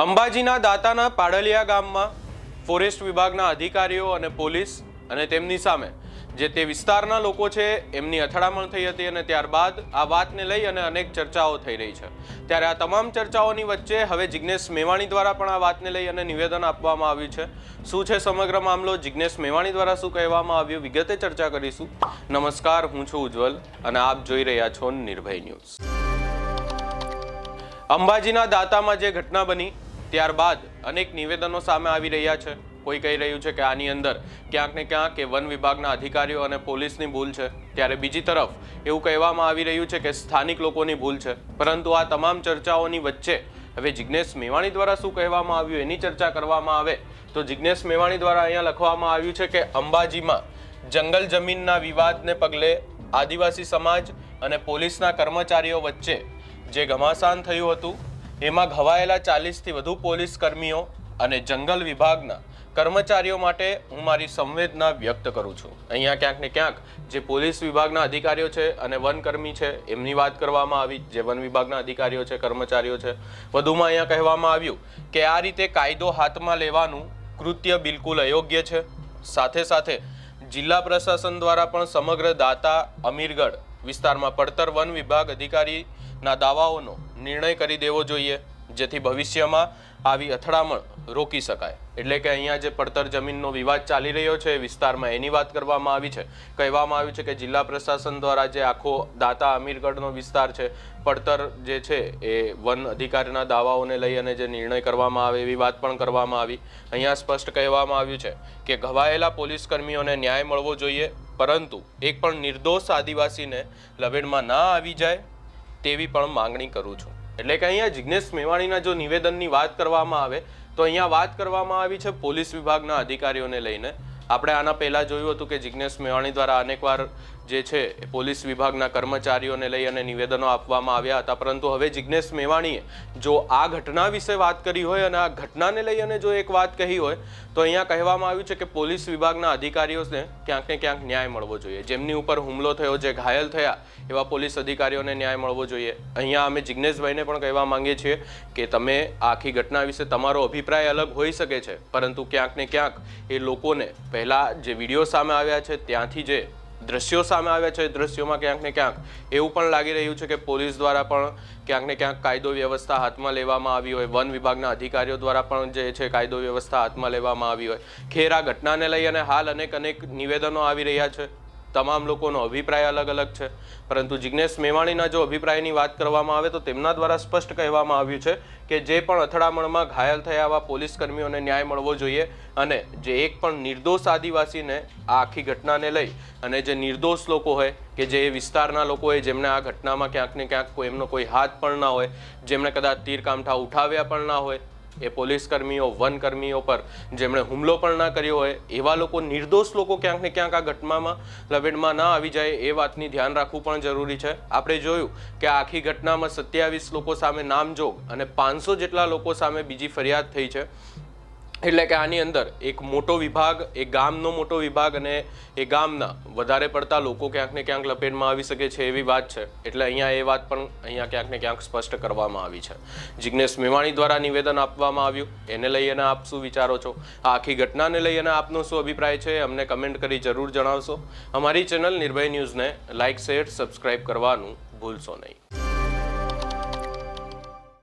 અંબાજીના દાતાના પાડલિયા ગામમાં ફોરેસ્ટ વિભાગના અધિકારીઓ અને પોલીસ અને તેમની સામે જે તે વિસ્તારના લોકો છે, એમની અથડામણ થઈ હતી અને ત્યારબાદ આ વાતને લઈ અને અનેક ચર્ચાઓ થઈ રહી છે. ત્યારે આ તમામ ચર્ચાઓની વચ્ચે હવે જિજ્ઞેશ મેવાણી દ્વારા પણ આ વાતને લઈ અને નિવેદન આપવામાં આવ્યું છે. શું છે સમગ્ર મામલો? જિજ્ઞેશ મેવાણી દ્વારા શું કહેવામાં આવ્યું? વિગતે ચર્ચા કરીશું. નમસ્કાર, હું છું ઉજ્જવલ અને આપ જોઈ રહ્યા છો નિર્ભય ન્યૂઝ. અંબાજીના દાતામાં જે ઘટના બની ત્યારબાદ અનેક નિવેદનો સામે આવી રહ્યા છે. કોઈ કહી રહ્યું છે કે આની અંદર ક્યાંક ને ક્યાંક કે વન વિભાગના અધિકારીઓ અને પોલીસની ભૂલ છે. ત્યારે બીજી તરફ એવું કહેવામાં આવી રહ્યું છે કે સ્થાનિક લોકોની ભૂલ છે. પરંતુ આ તમામ ચર્ચાઓની વચ્ચે હવે જિજ્ઞેશ મેવાણી દ્વારા શું કહેવામાં આવ્યું, એની ચર્ચા કરવામાં આવે તો જિજ્ઞેશ મેવાણી દ્વારા અહીંયા લખવામાં આવ્યું છે કે અંબાજીમાં જંગલ જમીનના વિવાદને પગલે આદિવાસી સમાજ અને પોલીસના કર્મચારીઓ વચ્ચે જે ઘમાસાન થયું હતું એમાં ઘવાયેલા ચાલીસથી વધુ પોલીસ કર્મીઓ અને જંગલ વિભાગના કર્મચારીઓ માટે હું મારી સંવેદના વ્યક્ત કરું છું. અહીંયા ક્યાંક ને ક્યાંક જે પોલીસ વિભાગના અધિકારીઓ છે અને વનકર્મી છે, એમની વાત કરવામાં આવી. જે વન વિભાગના અધિકારીઓ છે, કર્મચારીઓ છે, વધુમાં અહીંયા કહેવામાં આવ્યું કે આ રીતે કાયદો હાથમાં લેવાનું કૃત્ય બિલકુલ અયોગ્ય છે. સાથે સાથે જિલ્લા પ્રશાસન દ્વારા પણ સમગ્ર દાતા અમીરગઢ વિસ્તારમાં પડતર વન વિભાગ અધિકારીના દાવાઓનો નિર્ણય કરી દેવો જોઈએ, જેથી ભવિષ્યમાં આવી અથડામણ રોકી શકાય. એટલે કે અહીંયા જે પડતર જમીનનો વિવાદ ચાલી રહ્યો છે, એ વિસ્તારમાં એની વાત કરવામાં આવી છે. કહેવામાં આવ્યું છે કે જિલ્લા પ્રશાસન દ્વારા જે આખો દાતા અમીરગઢનો વિસ્તાર છે, પડતર જે છે, એ વન અધિકારીના દાવાઓને લઈ અને જે નિર્ણય કરવામાં આવે એવી વાત પણ કરવામાં આવી. અહીંયા સ્પષ્ટ કહેવામાં આવ્યું છે કે ઘવાયેલા પોલીસ કર્મીઓને ન્યાય મળવો જોઈએ, પરંતુ એક પણ નિર્દોષ આદિવાસીને લવેડમાં ના આવી જાય તેવી પણ માંગણી કરું છું. એટલે કે અહીંયા જિજ્ઞેશ મેવાણીના જો નિવેદનની વાત કરવામાં આવે, તો અહીંયા વાત કરવામાં આવી છે પોલીસ વિભાગના અધિકારીઓને લઈને. આપણે આના પહેલાં જોયું હતું કે જિજ્ઞેશ મેવાણી દ્વારા અનેકવાર જે છે પોલીસ વિભાગના કર્મચારીઓને લઈ અને નિવેદનો આપવામાં આવ્યા હતા. પરંતુ હવે જિજ્ઞેશ મેવાણીએ જો આ ઘટના વિશે વાત કરી હોય અને આ ઘટનાને લઈ અને જો એક વાત કહી હોય, તો અહીંયા કહેવામાં આવ્યું છે કે પોલીસ વિભાગના અધિકારીઓને ક્યાંક ને ક્યાંક ન્યાય મળવો જોઈએ. જેમની ઉપર હુમલો થયો, જે ઘાયલ થયા, એવા પોલીસ અધિકારીઓને ન્યાય મળવો જોઈએ. અહીંયા અમે જિજ્ઞેશભાઈને પણ કહેવા માંગીએ છીએ કે તમે આખી ઘટના વિશે તમારો અભિપ્રાય અલગ હોઈ શકે છે. પરંતુ ક્યાંક ને ક્યાંક એ લોકોને પહેલાં જે વીડિયો સામે આવ્યા છે, ત્યાંથી જે દ્રશ્યો સામે આવ્યા છે, દ્રશ્યોમાં ક્યાંક ને ક્યાંક એવું પણ લાગી રહ્યું છે કે પોલીસ દ્વારા પણ ક્યાંક ને ક્યાંક કાયદો વ્યવસ્થા હાથમાં લેવામાં આવી હોય. વન વિભાગના અધિકારીઓ દ્વારા પણ જે છે કાયદો વ્યવસ્થા હાથમાં લેવામાં આવી હોય. ખેર આ ઘટનાને લઈ અને હાલ અનેક અનેક નિવેદનો આવી રહ્યા છે. તમામ લોકોનો અભિપ્રાય અલગ અલગ છે. પરંતુ જિજ્ઞેશ મેવાણીના જો અભિપ્રાયની વાત કરવામાં આવે તો તેમના દ્વારા સ્પષ્ટ કહેવામાં આવ્યું છે કે જે પણ અથડામણમાં ઘાયલ થયા આવા પોલીસ કર્મીઓને ન્યાય મળવો જોઈએ અને જે એક પણ નિર્દોષ આદિવાસીને આ આખી ઘટનાને લઈ અને જે નિર્દોષ લોકો હોય કે જે વિસ્તારના લોકો હોય જેમને આ ઘટનામાં ક્યાંક ને ક્યાંક કોઈ એમનો કોઈ હાથ પણ ના હોય, જેમણે કદાચ તીર કામઠા ઉઠાવ્યા પણ ના હોય એ પોલીસ કર્મીઓ વન કર્મીઓ પર જેમણે હુમલો પણ ના કર્યો હોય, એવા લોકો, નિર્દોષ લોકો ક્યાંક ને ક્યાંક આ ઘટનામાં લવેડમાં ના આવી જાય એ વાતની ધ્યાન રાખવું પણ જરૂરી છે. આપણે જોયું કે આખી ઘટનામાં સત્યાવીસ લોકો સામે નામજોગ અને પાંચસો જેટલા લોકો સામે બીજી ફરિયાદ થઈ છે. એટલે કે આની અંદર એક મોટો વિભાગ, એક ગામનો મોટો વિભાગ અને એ ગામના વધારે પડતા લોકો ક્યાંક ને ક્યાંક લપેટમાં આવી શકે છે એવી વાત છે. એટલે અહીંયા એ વાત પણ અહીંયા ક્યાંક ને ક્યાંક સ્પષ્ટ કરવામાં આવી છે. જિજ્ઞેશ મેવાણી દ્વારા નિવેદન આપવામાં આવ્યું. એને લઈ અને આપ શું વિચારો છો? આ આખી ઘટનાને લઈ અને આપનો શું અભિપ્રાય છે? અમને કમેન્ટ કરી જરૂર જણાવશો. અમારી ચેનલ નિર્ભય ન્યૂઝને લાઇક શેર, સબસ્ક્રાઇબ કરવાનું ભૂલશો નહીં.